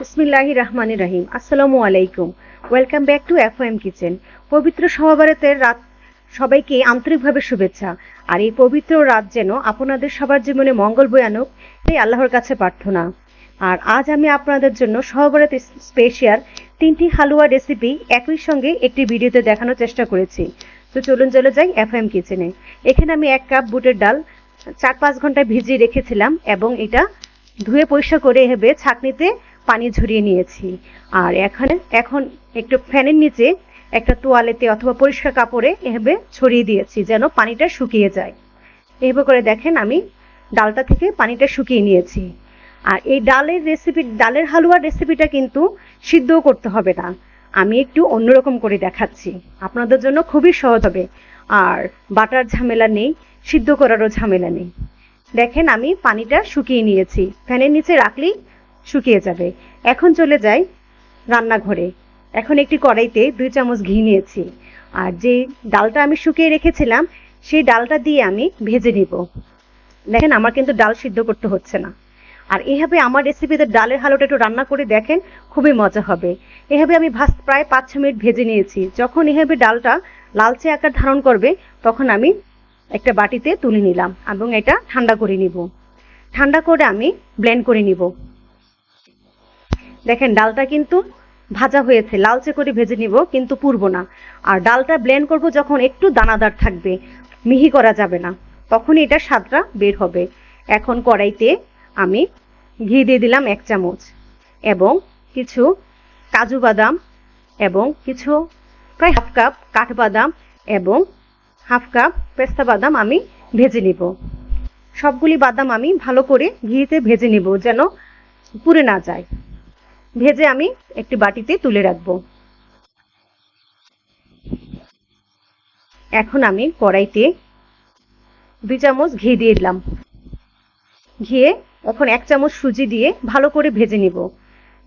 বিসমিল্লাহি রহমান রহিম। আসসালামু আলাইকুম। Welcome back to F M kitchen পবিত্র সহবারতের রাত সবাইকে আন্তরিকভাবে শুভেচ্ছা। আর এই পবিত্র রাত যেন আপনাদের সবার জীবনে মঙ্গল বয়ে আনুক এই আল্লাহর কাছে প্রার্থনা। আর আজ আমি আপনাদের জন্য সহবারত স্পেশাল তিনটি হালুয়া রেসিপি একই সঙ্গে একটি ভিডিওতে দেখানোর চেষ্টা করেছি। তো চলুন চলে যাই এফ এম কিচেনে এখানে আমি এক কাপ বুটের ডাল চার পাঁচ ঘণ্টা ভিজিয়ে রেখেছিলাম এবং এটা ধুয়ে পরিষ্কার করে এভাবে ছাঁকনিতে পানি ঝরিয়ে নিয়েছি। আর এখানে, এখন একটু ফ্যানের নিচে একটা তোয়ালেতে অথবা পরিষ্কার কাপড়ে এভাবে ছড়িয়ে দিয়েছি যেন পানিটা শুকিয়ে যায়। এভাবে করে দেখেন আমি ডালটা থেকে পানিটা শুকিয়ে নিয়েছি। আর এই ডালের রেসিপি ডালের হালুয়ার রেসিপিটা কিন্তু সিদ্ধও করতে হবে না। আমি একটু অন্যরকম করে দেখাচ্ছি। আপনাদের জন্য খুবই সহজ হবে। আর বাটার ঝামেলা নেই, সিদ্ধ করারও ঝামেলা নেই। দেখেন আমি পানিটা শুকিয়ে নিয়েছি। ফ্যানের নিচে রাখলেই শুকিয়ে যাবে। এখন চলে যাই রান্নাঘরে। এখন একটি কড়াইতে দুই চামচ ঘি নিয়েছি। আর যে ডালটা আমি শুকিয়ে রেখেছিলাম, সেই ডালটা দিয়ে আমি ভেজে নিব। দেখেন, আমার কিন্তু ডাল সিদ্ধ করতে হচ্ছে না। আর এভাবে আমার রেসিপিতে ডালের হালুটা একটু রান্না করে দেখেন, খুবই মজা হবে। এভাবে আমি ভাজ প্রায় পাঁচ ছ মিনিট ভেজে নিয়েছি। যখন এভাবে ডালটা লালচে আকার ধারণ করবে, তখন আমি একটা বাটিতে তুলে নিলাম এবং এটা ঠান্ডা করে নিব। ঠান্ডা করে আমি ব্লেন্ড করে নিব। দেখেন, ডালটা কিন্তু ভাজা হয়েছে। লালচে করে ভেজে নিব, কিন্তু পুরবো না। আর ডালটা ব্লেন্ড করব যখন একটু দানাদার থাকবে, মিহি করা যাবে না, তখনই এটা স্বাদটা বের হবে। এখন কড়াইতে আমি ঘি দিয়ে দিলাম এক চামচ এবং কিছু কাজু বাদাম এবং কিছু প্রায় হাফ কাপ কাঠবাদাম এবং হাফ কাপ পেস্তা বাদাম আমি ভেজে নিব। সবগুলি বাদাম আমি ভালো করে ঘিতে ভেজে নিব যেন পুড়ে না যায়। ভেজে আমি একটি বাটিতে তুলে রাখব। এখন আমি কড়াইতে দুই চামচ ঘি দিয়ে দিলাম। ঘিয়ে এখন এক চামচ সুজি দিয়ে ভালো করে ভেজে নিব।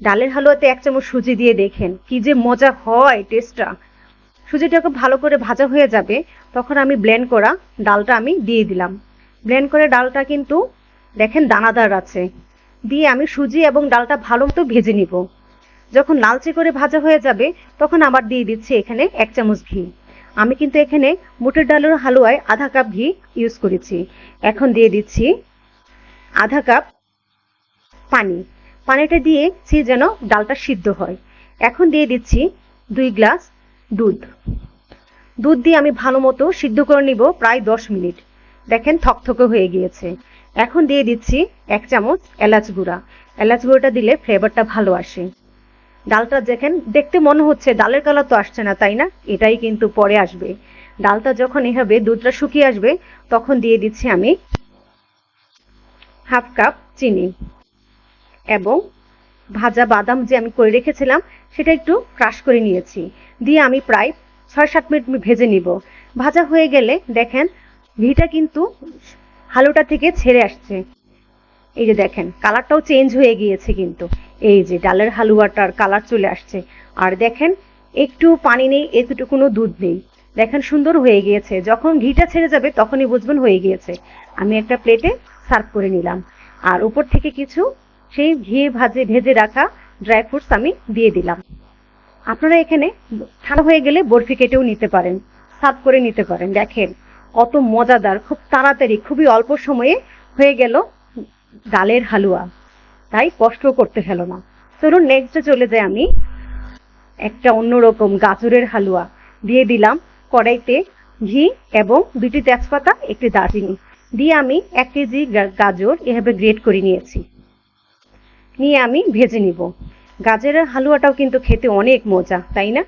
ডালের হালুয়াতে এক চামচ সুজি দিয়ে দেখেন, কি যে মজা হয় টেস্টটা। সুজিটাকে ভালো করে ভাজা হয়ে যাবে, তখন আমি ব্লেন্ড করা ডালটা আমি দিয়ে দিলাম। ব্লেন্ড করে ডালটা কিন্তু দেখেন দানাদার আছে। দিয়ে আমি সুজি এবং ডালটা ভালো মতো ভেজে নিব। যখন লালচে করে ভাজা হয়ে যাবে, তখন আবার দিয়ে দিচ্ছি এখানে এক চামচ ঘি। আমি কিন্তু এখানে মুটের ডালের হালুয়ায় আধা কাপ ঘি ইউজ করেছি। এখন দিয়ে দিচ্ছি আধা কাপ পানি। পানিটা দিয়েছি যেন ডালটা সিদ্ধ হয়। এখন দিয়ে দিচ্ছি দুই গ্লাস দুধ। দুধ দিয়ে আমি ভালো মতো সিদ্ধ করে নিব প্রায় দশ মিনিট। দেখেন থকথকে হয়ে গিয়েছে। এখন দিয়ে দিচ্ছি এক চামচ এলাচ গুঁড়া। এলাচ গুঁড়োটা দিলে ফ্লেভারটা ভালো আসে। ডালটা দেখেন, দেখতে মনে হচ্ছে ডালের কালার তো আসছে না, তাই না? এটাই কিন্তু পরে আসবে। ডালটা যখন এভাবে দুধটা শুকিয়ে আসবে, তখন দিয়ে দিচ্ছি আমি হাফ কাপ চিনি। এবং ভাজা বাদাম যে আমি করে রেখেছিলাম, সেটা একটু ক্রাশ করে নিয়েছি। দিয়ে আমি প্রায় ছয় সাত মিনিট ভেজে নিব। ভাজা হয়ে গেলে দেখেন, ঘিটা কিন্তু হালুটা থেকে ছেড়ে আসছে। এই যে দেখেন, কালারটাও চেঞ্জ হয়ে গিয়েছে কিন্তু। এই যে ডালের হালুয়াটার কালার চলে আসছে। আর দেখেন, একটু পানি নেই এতটুকুনো দুধ নেই। দেখেন, সুন্দর হয়ে গিয়েছে। যখন ঘিটা ছেড়ে যাবে, তখনই বুঝবেন হয়ে গিয়েছে। আমি একটা প্লেটে সার্ভ করে নিলাম। আর উপর থেকে কিছু সেই ঘি ভাজে, ভেজে রাখা ড্রাই ফ্রুটস আমি দিয়ে দিলাম। আপনারা এখানে ঠান্ডা হয়ে গেলে বরফি কেটেও নিতে পারেন। সার্ভ করে নিতে পারেন। দেখেন কত মজাদার, খুব তাড়াতাড়ি, খুবই অল্প সময়ে হয়ে গেল ডালের হালুয়া। তাই কষ্ট করতে হলো না। চলুন নেক্সটে চলে যাই আমি। একটা অন্যরকম গাজরের হালুয়া। দিয়ে দিলাম কড়াইতে ঘি এবং দুটি তেজপাতা, একটি দারচিনি। দিয়ে আমি এক কেজি গাজর এভাবে গ্রেট করে নিয়েছি। নিয়ে আমি ভেজে নিব। গাজরের হালুয়াটাও কিন্তু খেতে অনেক মজা, তাই না?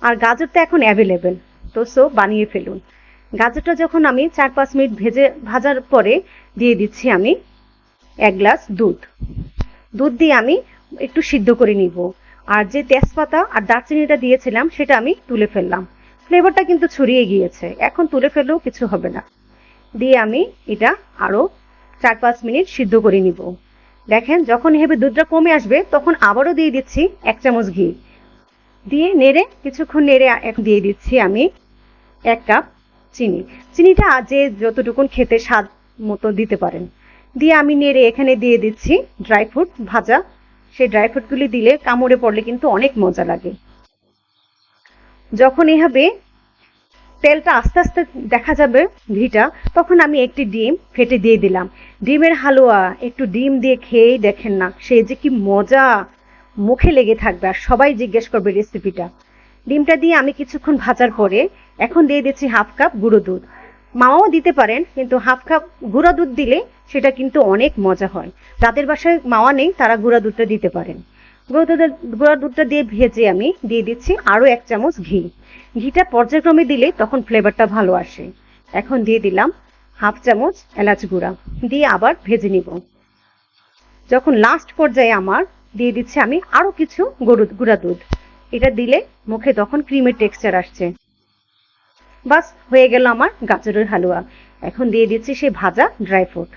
আর গাজর তো এখন অ্যাভেলেবেল তো সো বানিয়ে ফেলুন। গাজরটা যখন আমি চার পাঁচ মিনিট ভেজে ভাজার পরে দিয়ে দিচ্ছি আমি এক গ্লাস দুধ। দুধ দিয়ে আমি একটু সিদ্ধ করে নিব। আর যে তেজপাতা আর দারচিনিটা দিয়েছিলাম, সেটা আমি তুলে ফেললাম। ফ্লেভারটা কিন্তু ছড়িয়ে গিয়েছে। এখন তুলে ফেললেও কিছু হবে না। দিয়ে আমি এটা আরও চার পাঁচ মিনিট সিদ্ধ করে নিব। দেখেন, যখন হেবে দুধটা কমে আসবে, তখন আবারও দিয়ে দিচ্ছি এক চামচ ঘি। দিয়ে নেড়ে, কিছুক্ষণ নেড়ে দিয়ে দিচ্ছি আমি এক কাপ চিনি। চিনিটা যে যতটুকুন খেতে স্বাদ মতো দিতে পারেন। দিয়ে আমি নেড়ে এখানে দিয়ে দিচ্ছি ড্রাই ফ্রুট ভাজা। সেই ড্রাই ফ্রুটগুলি দিলে কামড়ে পড়লে কিন্তু অনেক মজা লাগে। যখন এভাবে তেলটা আস্তে আস্তে দেখা যাবে ঘিটা, তখন আমি একটি ডিম ফেটে দিয়ে দিলাম। ডিমের হালুয়া, একটু ডিম দিয়ে খেয়েই দেখেন না, সে যে কি মজা! মুখে লেগে থাকবে আর সবাই জিজ্ঞেস করবে রেসিপিটা। ডিমটা দিয়ে আমি কিছুক্ষণ ভাজার পরে এখন দিয়ে দিচ্ছি হাফ কাপ গুঁড়ো দুধ। মাও দিতে পারেন, কিন্তু হাফ কাপ গুঁড়া দুধ দিলে সেটা কিন্তু অনেক মজা হয়। যাদের বাসায় মাওয়া নেই, তারা গুঁড়া দুধটা দিতে পারেন। গুঁড়ো দুধের, গুঁড়া দুধটা দিয়ে ভেজে আমি দিয়ে দিচ্ছি আরও এক চামচ ঘি। ঘিটা পর্যায়ক্রমে দিলে তখন ফ্লেভারটা ভালো আসে। এখন দিয়ে দিলাম হাফ চামচ এলাচ গুঁড়া। দিয়ে আবার ভেজে নিব। যখন লাস্ট পর্যায়ে আমার, দিয়ে দিচ্ছি আমি আরও কিছু গরু গুঁড়া দুধ। এটা দিলে মুখে তখন ক্রিমের টেক্সচার আসছে। বাস, হয়ে গেল আমার গাজরের হালুয়া। এখন দিয়ে দিচ্ছি সেই ভাজা ড্রাই ফ্রুট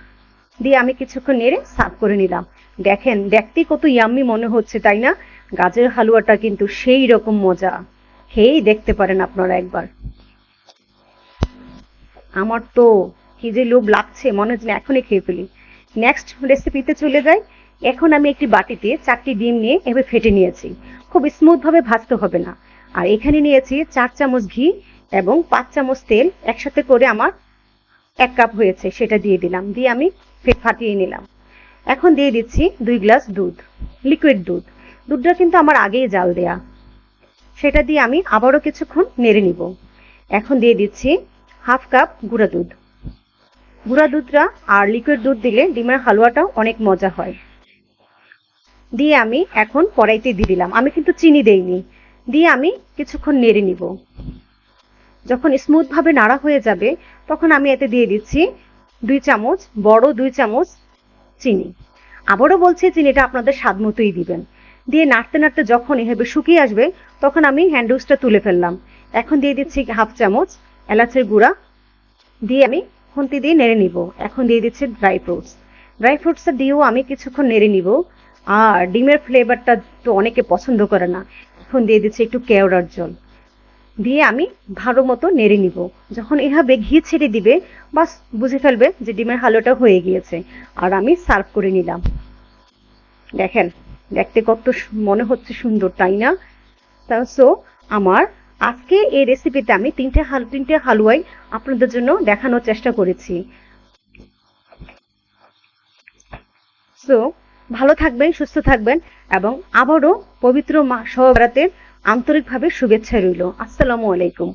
দিয়ে আমি কিছুক্ষণ নেড়ে সার্ভ করে নিলাম। দেখেন দেখতেই কত ইয়াম্মি মনে হচ্ছে, তাই না? গাজরের হালুয়াটা কিন্তু সেই রকম মজা। খেয়েই দেখতে পারেন আপনারা একবার। আমার তো কি যে লোভ লাগছে, মনে হচ্ছে এখনই খেয়ে ফেলি। নেক্সট রেসিপিতে চলে যাই। এখন আমি একটি বাটিতে চারটি ডিম নিয়ে এভাবে ফেটে নিয়েছি। খুব স্মুথ ভাবে ভাজতে হবে না। আর এখানে নিয়েছি চার চামচ ঘি এবং পাঁচ চামচ তেল একসাথে করে আমার এক কাপ হয়েছে, সেটা দিয়ে দিলাম। দিয়ে আমি ফাটিয়ে নিলাম। এখন দিয়ে দিচ্ছি দুই গ্লাস দুধ লিকুইড দুধ। দুধটা কিন্তু আমার আগেই জাল দেয়া। সেটা দিয়ে আমি আবারও কিছুক্ষণ নেড়ে নিব। এখন দিয়ে দিচ্ছি হাফ কাপ গুঁড়া দুধ। গুঁড়া দুধটা আর লিকুইড দুধ দিলে ডিমের হালুয়াটাও অনেক মজা হয়। দিয়ে আমি এখন কড়াইতে দিয়ে দিলাম। আমি কিন্তু চিনি দেইনি। দিয়ে আমি কিছুক্ষণ নেড়ে নিব। যখন স্মুথভাবে নাড়া হয়ে যাবে, তখন আমি এতে দিয়ে দিচ্ছি দুই চামচ, বড় দুই চামচ চিনি। আবারও বলছি, চিনিটা আপনাদের স্বাদ মতোই দিবেন। দিয়ে নাড়তে নাড়তে যখন এভাবে শুকিয়ে আসবে, তখন আমি হ্যান্ডউইচটা তুলে ফেললাম। এখন দিয়ে দিচ্ছি হাফ চামচ এলাচের গুঁড়া। দিয়ে আমি খুন্তি দিয়ে নেড়ে নিব। এখন দিয়ে দিচ্ছি ড্রাই ফ্রুটস ড্রাই ফ্রুটসটা দিয়েও আমি কিছুক্ষণ নেড়ে নিব। আর ডিমের ফ্লেভারটা তো অনেকে পছন্দ করে না। এখন দিয়ে দিচ্ছি একটু কেওড়ার জল। দিয়ে আমি ভালো মতো নেড়ে নিব। যখন এভাবে ঘি ছেড়ে দিবে, বাস বুঝে ফেলবে যে ডিমের হালুয়াটা হয়ে গিয়েছে। আর আমি সার্ভ করে নিলাম। দেখেন, দেখতে কত মনে হচ্ছে সুন্দর, তাই না? তা, সো, আমার আজকে এই রেসিপিতে আমি তিনটে হাল, তিনটে হালুয়াই আপনাদের জন্য দেখানোর চেষ্টা করেছি। সো, ভালো থাকবেন, সুস্থ থাকবেন এবং আবারও পবিত্র মা সহবরাতের আন্তরিকভাবে শুভেচ্ছা রইল। আসসালামু আলাইকুম।